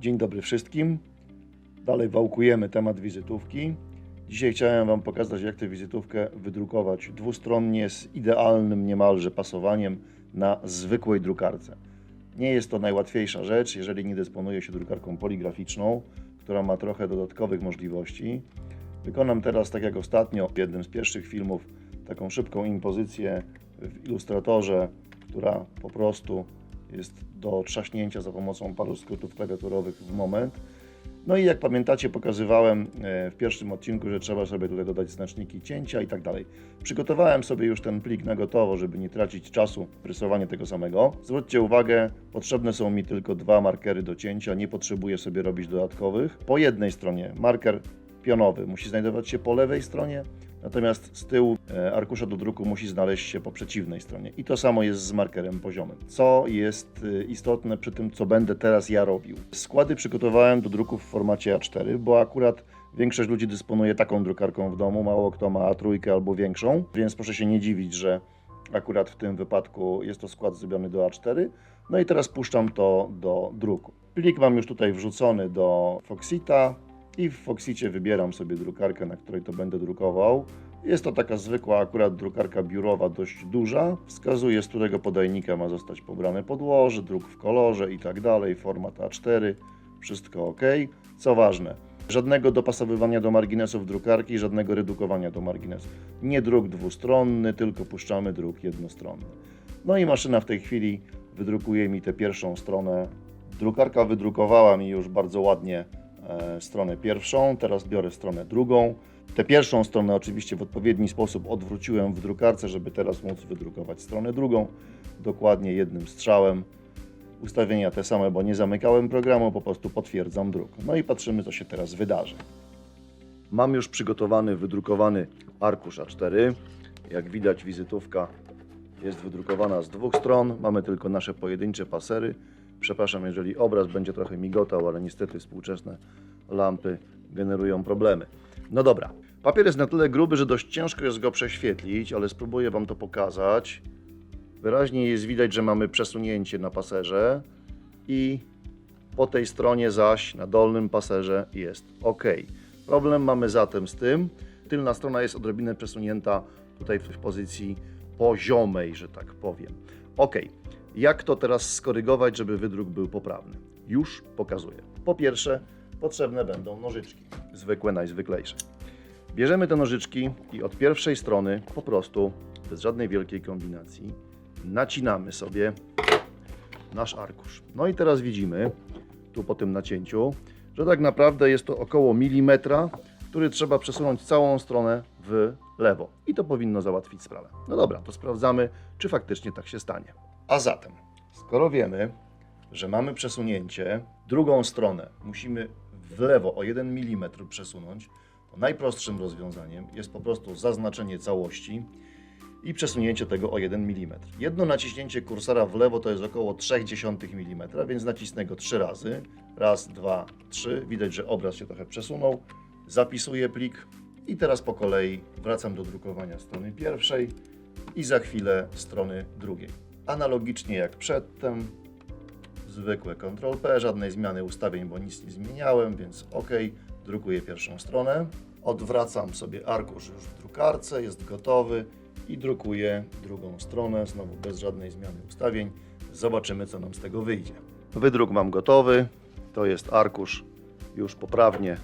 Dzień dobry wszystkim. Dalej wałkujemy temat wizytówki. Dzisiaj chciałem Wam pokazać, jak tę wizytówkę wydrukować dwustronnie z idealnym niemalże pasowaniem na zwykłej drukarce. Nie jest to najłatwiejsza rzecz, jeżeli nie dysponuje się drukarką poligraficzną, która ma trochę dodatkowych możliwości. Wykonam teraz, tak jak ostatnio w jednym z pierwszych filmów, taką szybką impozycję w Illustratorze, która po prostu jest do trzaśnięcia za pomocą paru skrótów klawiaturowych w moment. No i jak pamiętacie, pokazywałem e, w pierwszym odcinku, że trzeba sobie tutaj dodać znaczniki cięcia i tak dalej. Przygotowałem sobie już ten plik na gotowo, żeby nie tracić czasu w rysowaniu tego samego. Zwróćcie uwagę, potrzebne są mi tylko dwa markery do cięcia, nie potrzebuję sobie robić dodatkowych. Po jednej stronie marker pionowy musi znajdować się po lewej stronie, natomiast z tyłu e, arkusza do druku musi znaleźć się po przeciwnej stronie. I to samo jest z markerem poziomym. Co jest e, istotne przy tym, co będę teraz ja robił. Składy przygotowałem do druku w formacie A4, bo akurat większość ludzi dysponuje taką drukarką w domu, mało kto ma A3 albo większą, więc proszę się nie dziwić, że akurat w tym wypadku jest to skład zrobiony do A4. No i teraz puszczam to do druku. Plik mam już tutaj wrzucony do Foxita i w Foxicie wybieram sobie drukarkę, na której to będę drukował. Jest to taka zwykła akurat drukarka biurowa, dość duża. Wskazuje, z którego podajnika ma zostać pobrane podłoże, druk w kolorze i tak dalej, format A4, wszystko ok. Co ważne, żadnego dopasowywania do marginesów drukarki, żadnego redukowania do marginesów. Nie druk dwustronny, tylko puszczamy druk jednostronny. No i maszyna w tej chwili wydrukuje mi tę pierwszą stronę. Drukarka wydrukowała mi już bardzo ładnie stronę pierwszą, teraz biorę stronę drugą. Tę pierwszą stronę oczywiście w odpowiedni sposób odwróciłem w drukarce, żeby teraz móc wydrukować stronę drugą. Dokładnie jednym strzałem. Ustawienia te same, bo nie zamykałem programu, po prostu potwierdzam druk. No i patrzymy, co się teraz wydarzy. Mam już przygotowany, wydrukowany arkusz A4. Jak widać, wizytówka jest wydrukowana z dwóch stron. Mamy tylko nasze pojedyncze pasery. Przepraszam, jeżeli obraz będzie trochę migotał, ale niestety współczesne lampy generują problemy. No dobra. Papier jest na tyle gruby, że dość ciężko jest go prześwietlić, ale spróbuję Wam to pokazać. Wyraźnie jest widać, że mamy przesunięcie na paserze i po tej stronie zaś na dolnym paserze jest OK. Problem mamy zatem z tym. Tylna strona jest odrobinę przesunięta tutaj w pozycji poziomej, że tak powiem. OK. Jak to teraz skorygować, żeby wydruk był poprawny? Już pokazuję. Po pierwsze, potrzebne będą nożyczki. Zwykłe, najzwyklejsze. Bierzemy te nożyczki i od pierwszej strony po prostu, bez żadnej wielkiej kombinacji, nacinamy sobie nasz arkusz. No i teraz widzimy, tu po tym nacięciu, że tak naprawdę jest to około milimetra, który trzeba przesunąć całą stronę w lewo. I to powinno załatwić sprawę. No dobra, to sprawdzamy, czy faktycznie tak się stanie. A zatem, skoro wiemy, że mamy przesunięcie, drugą stronę musimy w lewo o 1 mm przesunąć, to najprostszym rozwiązaniem jest po prostu zaznaczenie całości i przesunięcie tego o 1 mm. Jedno naciśnięcie kursora w lewo to jest około 0,3 mm, więc nacisnę go 3 razy. Raz, dwa, trzy. Widać, że obraz się trochę przesunął. Zapisuję plik i teraz po kolei wracam do drukowania strony pierwszej i za chwilę strony drugiej. Analogicznie jak przedtem, zwykłe Ctrl-P, żadnej zmiany ustawień, bo nic nie zmieniałem, więc OK, drukuję pierwszą stronę. Odwracam sobie arkusz już w drukarce, jest gotowy i drukuję drugą stronę, znowu bez żadnej zmiany ustawień. Zobaczymy, co nam z tego wyjdzie. Wydruk mam gotowy, to jest arkusz już poprawnie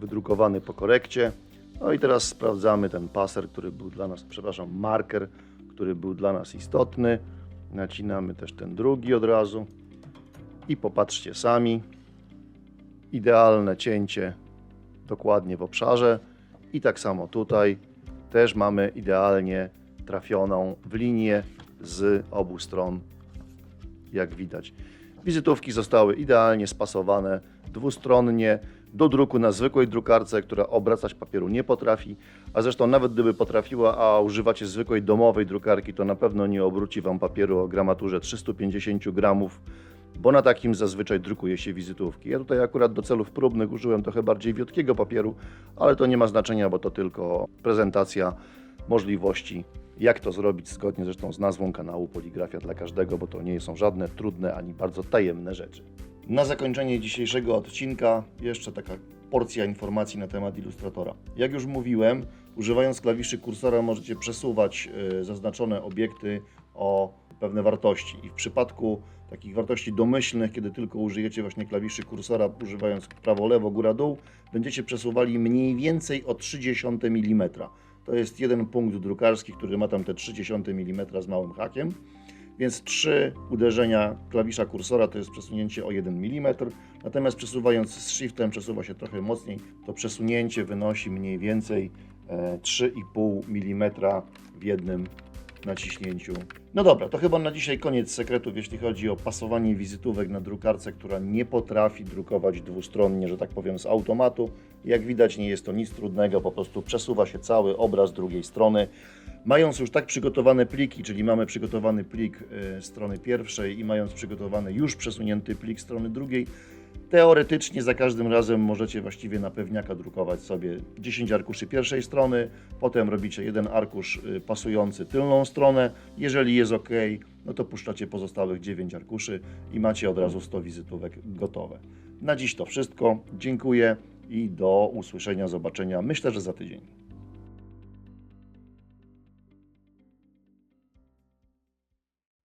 wydrukowany po korekcie. No i teraz sprawdzamy ten paser, który był dla nas, przepraszam, marker, który był dla nas istotny. Nacinamy też ten drugi od razu. I popatrzcie sami. Idealne cięcie dokładnie w obszarze. I tak samo tutaj też mamy idealnie trafioną w linię z obu stron, jak widać. Wizytówki zostały idealnie spasowane dwustronnie do druku na zwykłej drukarce, która obracać papieru nie potrafi, a zresztą nawet gdyby potrafiła, a używacie zwykłej domowej drukarki, to na pewno nie obróci Wam papieru o gramaturze 350 gramów, bo na takim zazwyczaj drukuje się wizytówki. Ja tutaj akurat do celów próbnych użyłem trochę bardziej wiotkiego papieru, ale to nie ma znaczenia, bo to tylko prezentacja możliwości, jak to zrobić zgodnie zresztą z nazwą kanału Poligrafia dla każdego, bo to nie są żadne trudne ani bardzo tajemne rzeczy. Na zakończenie dzisiejszego odcinka jeszcze taka porcja informacji na temat ilustratora. Jak już mówiłem, używając klawiszy kursora możecie przesuwać y, zaznaczone obiekty o pewne wartości i w przypadku takich wartości domyślnych, kiedy tylko użyjecie właśnie klawiszy kursora, używając prawo, lewo, góra, dół, będziecie przesuwali mniej więcej o 0,3 mm. To jest jeden punkt drukarski, który ma tam te 0,3 mm z małym hakiem. Więc trzy uderzenia klawisza kursora to jest przesunięcie o 1 mm, natomiast przesuwając z shiftem przesuwa się trochę mocniej, to przesunięcie wynosi mniej więcej e, 3,5 mm w jednym naciśnięciu. No dobra, to chyba na dzisiaj koniec sekretów, jeśli chodzi o pasowanie wizytówek na drukarce, która nie potrafi drukować dwustronnie, że tak powiem, z automatu. Jak widać, nie jest to nic trudnego, po prostu przesuwa się cały obraz drugiej strony. Mając już tak przygotowane pliki, czyli mamy przygotowany plik y, strony pierwszej i mając przygotowany już przesunięty plik strony drugiej, Teoretycznie za każdym razem możecie właściwie na pewniaka drukować sobie 10 arkuszy pierwszej strony, potem robicie jeden arkusz y, pasujący tylną stronę. Jeżeli jest ok, no to puszczacie pozostałych 9 arkuszy i macie od razu 100 wizytówek gotowe. Na dziś to wszystko. Dziękuję i do usłyszenia, zobaczenia. Myślę, że za tydzień.